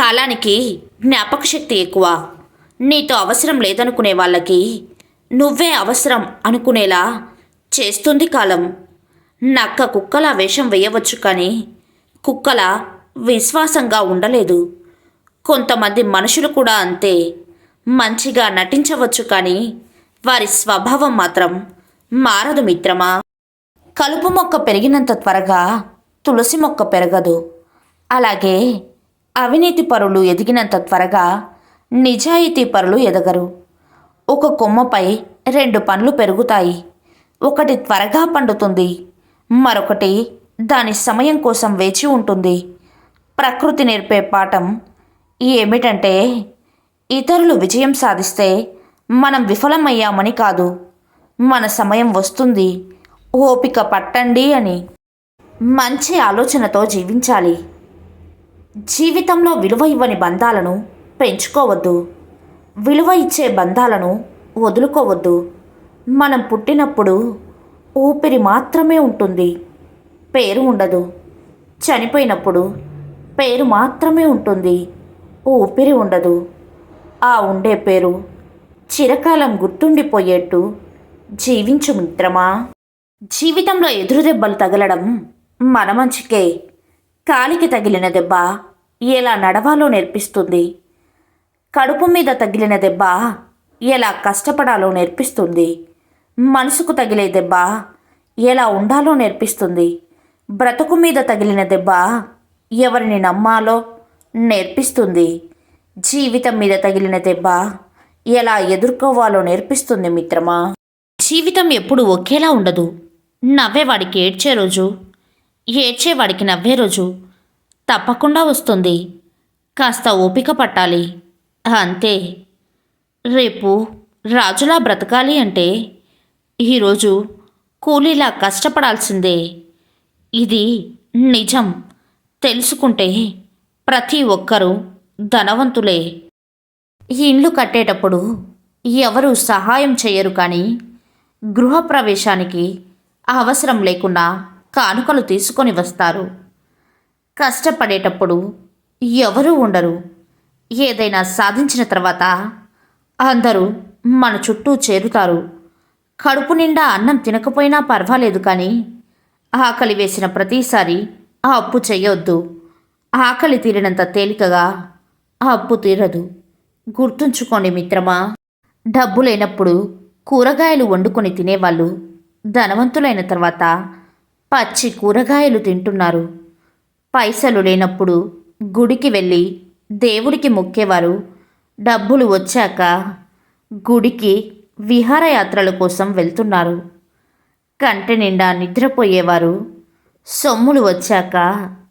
కాలానికి జ్ఞాపక శక్తి ఎక్కువ. నీతో అవసరం లేదనుకునే వాళ్ళకి నువ్వే అవసరం అనుకునేలా చేస్తుంది కాలం. నక్క కుక్కల వేషం వేయవచ్చు కానీ కుక్కల విశ్వాసంగా ఉండలేదు. కొంతమంది మనుషులు కూడా అంతే. మంచిగా నటించవచ్చు కానీ వారి స్వభావం మాత్రం మారదు మిత్రమా? కలుపు మొక్క పెరిగినంత త్వరగా తులసి మొక్క పెరగదు. అలాగే అవినీతి పరులు ఎదిగినంత త్వరగా నిజాయితీ పరులు ఎదగరు. ఒక కొమ్మపై రెండు పండ్లు పెరుగుతాయి. ఒకటి త్వరగా పండుతుంది మరొకటి దాని సమయం కోసం వేచి ఉంటుంది. ప్రకృతి నేర్పే పాఠం ఏమిటంటే ఇతరులు విజయం సాధిస్తే మనం విఫలమయ్యామని కాదు మన సమయం వస్తుంది ఓపిక పట్టండి అని. మంచి ఆలోచనతో జీవించాలి. జీవితంలో విలువ ఇవ్వని బంధాలను పెంచుకోవద్దు. విలువ ఇచ్చే బంధాలను వదులుకోవద్దు. మనం పుట్టినప్పుడు ఊపిరి మాత్రమే ఉంటుంది. పేరు ఉండదు. చనిపోయినప్పుడు పేరు మాత్రమే ఉంటుంది. ఊపిరి ఉండదు. ఆ ఉండే పేరు చిరకాలం గుర్తుండిపోయేట్టు జీవించు మిత్రమా? జీవితంలో ఎదురు దెబ్బలు తగలడం మన మంచికే. కాలికి తగిలిన దెబ్బ ఎలా నడవాలో నేర్పిస్తుంది? కడుపు మీద తగిలిన దెబ్బ ఎలా కష్టపడాలో నేర్పిస్తుంది? మనసుకు తగిలే దెబ్బ ఎలా ఉండాలో నేర్పిస్తుంది? బ్రతుకు మీద తగిలిన దెబ్బ ఎవరిని నమ్మాలో నేర్పిస్తుంది? జీవితం మీద తగిలిన దెబ్బ ఎలా ఎదుర్కోవాలో నేర్పిస్తుంది మిత్రమా? జీవితం ఎప్పుడు ఒకేలా ఉండదు. నవ్వేవాడికి ఏడ్చే రోజు ఏడ్చేవాడికి నవ్వే రోజు. తప్పకుండా వస్తుంది. కాస్త ఓపిక పట్టాలి. అంతే. రేపు రాజులా బ్రతకాలి అంటే ఈరోజు కూలీలా కష్టపడాల్సిందే. ఇది నిజం. తెలుసుకుంటే ప్రతి ఒక్కరూ ధనవంతులే. ఇండ్లు కట్టేటప్పుడు ఎవరు సహాయం చేయరు కానీ గృహప్రవేశానికి అవసరం లేకుండా కానుకలు తీసుకొని వస్తారు. కష్టపడేటప్పుడు ఎవరూ ఉండరు. ఏదైనా సాధించిన తర్వాత అందరూ మన చుట్టూ చేరుతారు. కడుపు నిండా అన్నం తినకపోయినా పర్వాలేదు కానీ ఆకలి వేసిన ప్రతిసారి ఆ అప్పు చేయొద్దు. ఆకలి తీరినంత తేలికగా ఆ అప్పు తీరదు. గుర్తుంచుకోండి మిత్రమా డబ్బు లేనప్పుడు కూరగాయలు వండుకొని తినేవాళ్ళు ధనవంతులైన తర్వాత పచ్చి కూరగాయలు తింటున్నారు. పైసలు లేనప్పుడు గుడికి వెళ్ళి దేవుడికి మొక్కేవారు. డబ్బులు వచ్చాక గుడికి విహారయాత్రల కోసం వెళ్తున్నారు. కంటి నిండా నిద్రపోయేవారు. సొమ్ములు వచ్చాక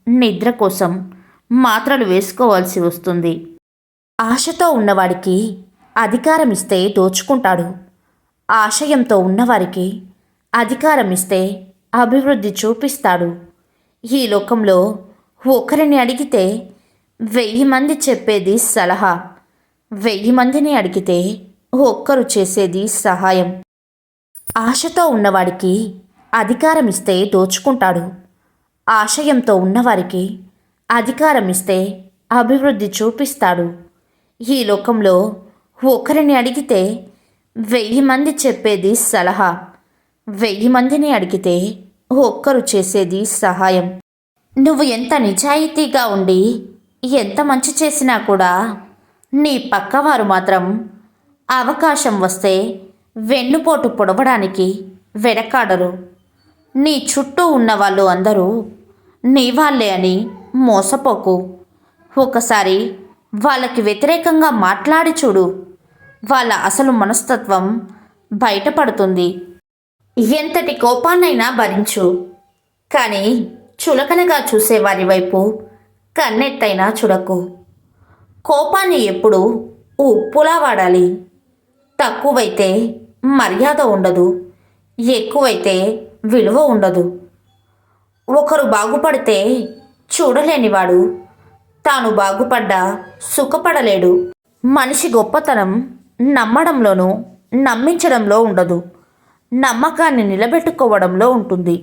నిద్ర కోసం మాత్రలు వేసుకోవాల్సి వస్తుంది. ఆశతో ఉన్నవాడికి అధికారం ఇస్తే దోచుకుంటాడు. ఆశయంతో ఉన్నవారికి అధికారం ఇస్తే అభివృద్ధి చూపిస్తాడు. ఈ లోకంలో ఒకరిని అడిగితే వెయ్యి మంది చెప్పేది సలహా. వెయ్యి మందిని అడిగితే ఒక్కరు చేసేది సహాయం. ఆశతో ఉన్నవాడికి అధికారం ఇస్తే దోచుకుంటాడు. ఆశయంతో ఉన్నవారికి అధికారం ఇస్తే అభివృద్ధి చూపిస్తాడు. ఈ లోకంలో ఒకరిని అడిగితే వెయ్యి మంది చెప్పేది సలహా. వెయ్యి మందిని అడిగితే ఒక్కరు చేసేది సహాయం. నువ్వు ఎంత నిజాయితీగా ఉండి ఎంత మంచి చేసినా కూడా నీ పక్కవారు మాత్రం అవకాశం వస్తే వెన్నుపోటు పొడవడానికి వెనకాడరు. నీ చుట్టూ ఉన్న వాళ్ళు అందరూ నీ వాళ్ళే అని మోసపోకు. ఒకసారి వాళ్ళకి వ్యతిరేకంగా మాట్లాడి చూడు. వాళ్ళ అసలు మనస్తత్వం బయటపడుతుంది. ఎంతటి కోపాన్నైనా భరించు. కానీ చులకనగా చూసేవారి వైపు కన్నెత్తైనా చూడకు. కోపాన్ని ఎప్పుడు ఉప్పులా వాడాలి. తక్కువైతే మర్యాద ఉండదు. ఎక్కువైతే విలువ ఉండదు. ఒకరు బాగుపడితే చూడలేనివాడు. తాను బాగుపడ్డా సుఖపడలేడు. మనిషి గొప్పతనం నమ్మడంలోనూ నమ్మించడంలో ఉండదు. నమ్మకాన్ని నిలబెట్టుకోవడంలో ఉంటుంది.